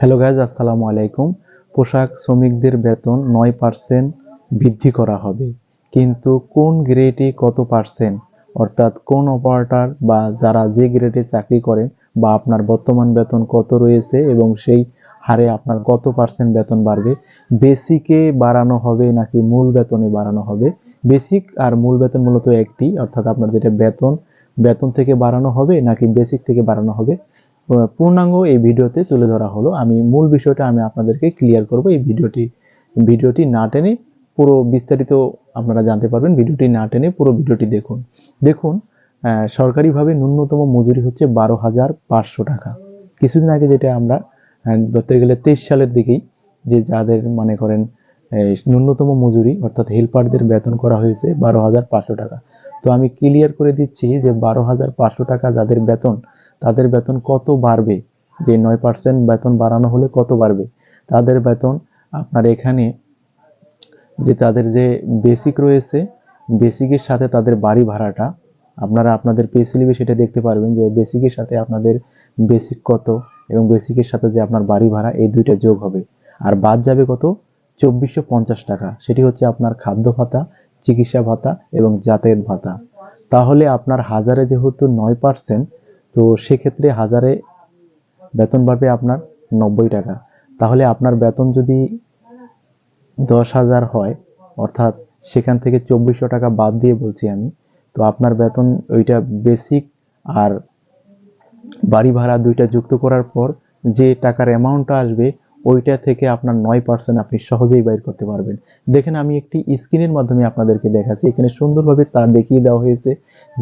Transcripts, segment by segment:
Hello guys আসসালামু আলাইকুম। পোশাক শ্রমিকদের বেতন নয় পার্সেন্ট বৃদ্ধি করা হবে। কিন্তু কোন গ্রেডে কত পার্সেন্ট অর্থাৎ কোন অপারেটর বা যারা যে গ্রেডে চাকরি করেন বা আপনার বর্তমান বেতন কত রয়েছে এবং সেই হারে আপনার কত পার্সেন্ট বেতন বাড়বে? বেসিকে বাড়ানো হবে নাকি মূল বেতনে বাড়ানো হবে? বেসিক আর মূল বেতন মূলত একটি, অর্থাৎ আপনার যেটা বেতন বেতন থেকে বাড়ানো হবে নাকি বেসিক থেকে বাড়ানো হবে? পূর্ণাঙ্গ এই ভিডিওতে তুলে ধরা হলো। আমি মূল বিষয়টা আমি আপনাদেরকে ক্লিয়ার করব। এই ভিডিওটি ভিডিওটি না টেনে পুরো বিস্তারিত আপনারা জানতে পারবেন। ভিডিওটি না টেনে পুরো ভিডিওটি দেখুন। দেখুন সরকারিভাবে ন্যূনতম মজুরি হচ্ছে বারো হাজার পাঁচশো টাকা। কিছুদিন আগে যেটা আমরা ধরতে গেলে তেইশ সালের দিকেই যে যাদের মনে করেন ন্যূনতম মজুরি, অর্থাৎ হেল্পারদের বেতন করা হয়েছে বারো হাজার পাঁচশো টাকা। তো আমি ক্লিয়ার করে দিচ্ছি যে বারো হাজার পাঁচশো টাকা যাদের বেতন তাদের বেতন কত বাড়বে? যে নয় পার্সেন্ট বেতন বাড়ানো হলে কত বাড়বে? তাদের বেতন আপনার এখানে যে তাদের যে বেসিক রয়েছে বেসিকের সাথে তাদের বাড়ি ভাড়াটা, আপনারা আপনাদের পে স্লিপে সেটা দেখতে পারবেন যে বেসিকের সাথে আপনাদের বেসিক কত এবং বেসিকের সাথে যে আপনার বাড়ি ভাড়া, এই দুইটা যোগ হবে। আর বাদ যাবে কত? চব্বিশশো পঞ্চাশ টাকা। সেটি হচ্ছে আপনার খাদ্য ভাতা, চিকিৎসা ভাতা এবং যাতায়াত ভাতা। তাহলে আপনার হাজারে যেহেতু নয় পার্সেন্ট তো সেক্ষেত্রে হাজারে বেতন বাড়বে আপনার নব্বই টাকা। তাহলে আপনার বেতন যদি দশ হাজার হয়, অর্থাৎ সেখান থেকে চব্বিশশো টাকা বাদ দিয়ে বলছি আমি, তো আপনার বেতন ওইটা বেসিক আর বাড়ি ভাড়া দুইটা যুক্ত করার পর যে টাকার অ্যামাউন্টটা আসবে, ওইটা থেকে আপনার নয় পার্সেন্ট আপনি সহজেই বাইর করতে পারবেন। দেখেন আমি একটি স্ক্রিনের মাধ্যমে আপনাদেরকে দেখাচ্ছি। এখানে সুন্দরভাবে তা দেখিয়ে দেওয়া হয়েছে।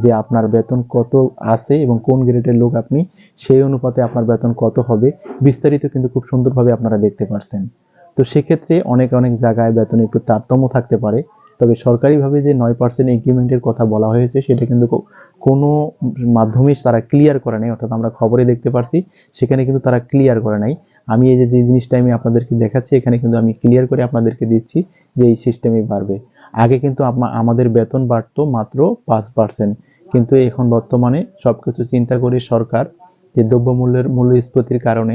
যে আপনার বেতন কত আছে এবং কোন গ্রেডের লোক আপনি, সেই অনুপাতে আপনার বেতন কত হবে, বিস্তারিত কিন্তু খুব সুন্দরভাবে আপনারা দেখতে পারছেন। তো সেক্ষেত্রে অনেক অনেক জায়গায় বেতনে একটু তারতম্য থাকতে পারে, তবে সরকারিভাবে যে নয় পার্সেন্ট ইনক্রিমেন্টের কথা বলা হয়েছে, সেটা কিন্তু কোনো মাধ্যমে তারা ক্লিয়ার করে নাই, অর্থাৎ আমরা খবরে দেখতে পারছি, সেখানে কিন্তু তারা ক্লিয়ার করে নাই। আমি এই যে যে জিনিসটা আমি আপনাদেরকে দেখাচ্ছি, এখানে কিন্তু আমি ক্লিয়ার করে আপনাদেরকে দিচ্ছি যে এই সিস্টেমে বাড়বে। আগে কিন্তু আমাদের বেতন বাড়তো মাত্র পাঁচ পার্সেন্ট কিন্তু এখন বর্তমানে সব কিছু চিন্তা করে সরকার যে দ্রব্যমূল্যের মূল্যস্ফীতির কারণে,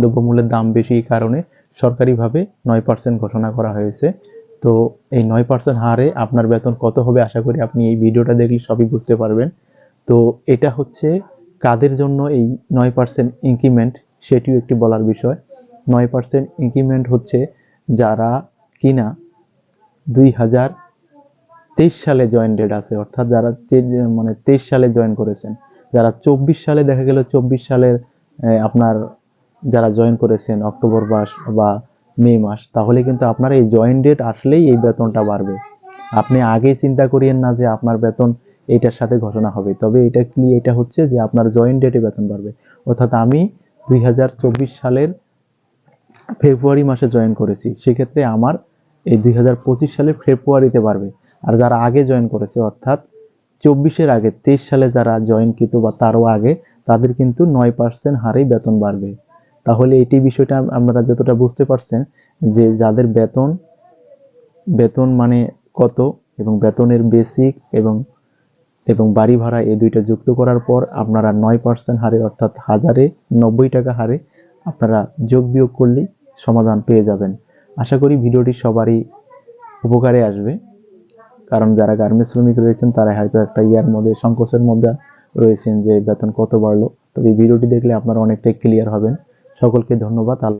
দ্রব্যমূল্যের দাম বেশি কারণে সরকারিভাবে নয় পার্সেন্ট ঘোষণা করা হয়েছে। তো এই নয় পার্সেন্ট হারে আপনার বেতন কত হবে আশা করি আপনি এই ভিডিওটা দেখলে সবই বুঝতে পারবেন। তো এটা হচ্ছে কাদের জন্য এই নয় পার্সেন্ট ইনক্রিমেন্ট সেটিও একটি বলার বিষয়। নয় পার্সেন্ট ইনক্রিমেন্ট হচ্ছে যারা কিনা দুই হাজার তেইশ সালে জয়েন ডেট আছে, অর্থাৎ যারা মানে তেইশ সালে জয়েন করেছেন, যারা চব্বিশ সালে দেখা গেল চব্বিশ সালের আপনার যারা জয়েন করেছেন অক্টোবর মাস বা মে মাস, তাহলে কিন্তু আপনার এই জয়েন ডেট আসলেই এই বেতনটা বাড়বে। আপনি আগেই চিন্তা করিয়েন না যে আপনার বেতন এইটার সাথে ঘোষণা হবে, তবে এটা কি এটা হচ্ছে যে আপনার জয়েন ডেটে বেতন বাড়বে। অর্থাৎ আমি দুই হাজার চব্বিশ সালের ফেব্রুয়ারি মাসে জয়েন করেছি, সেক্ষেত্রে আমার এই দুই সালের ফেব্রুয়ারিতে বাড়বে। আর যারা আগে জয়েন করেছে, অর্থাৎ চব্বিশের আগে, তেইশ সালে যারা জয়েনকৃত বা তারও আগে, তাদের কিন্তু নয় পার্সেন্ট হারেই বেতন বাড়বে। তাহলে এটি বিষয়টা আমরা যতটা বুঝতে পারছেন যে যাদের বেতন বেতন মানে কত এবং বেতনের বেসিক এবং এবং বাড়ি ভাড়া এই দুইটা যুক্ত করার পর আপনারা নয় পার্সেন্ট হারে, অর্থাৎ হাজারে নব্বই টাকা হারে আপনারা যোগ বিয়োগ করলেই সমাধান পেয়ে যাবেন। আশা করি ভিডিওটি সবারই উপকারে আসবে। কারণ যারা গার্মেন্টস শ্রমিক রয়েছেন তারা হয়তো একটা ইয়ার মধ্যে, সংকোচের মধ্যে রয়েছেন যে বেতন কত বাড়লো। তবে এই ভিডিওটি দেখলে আপনারা অনেকটাই ক্লিয়ার হবেন। সকলকে ধন্যবাদ।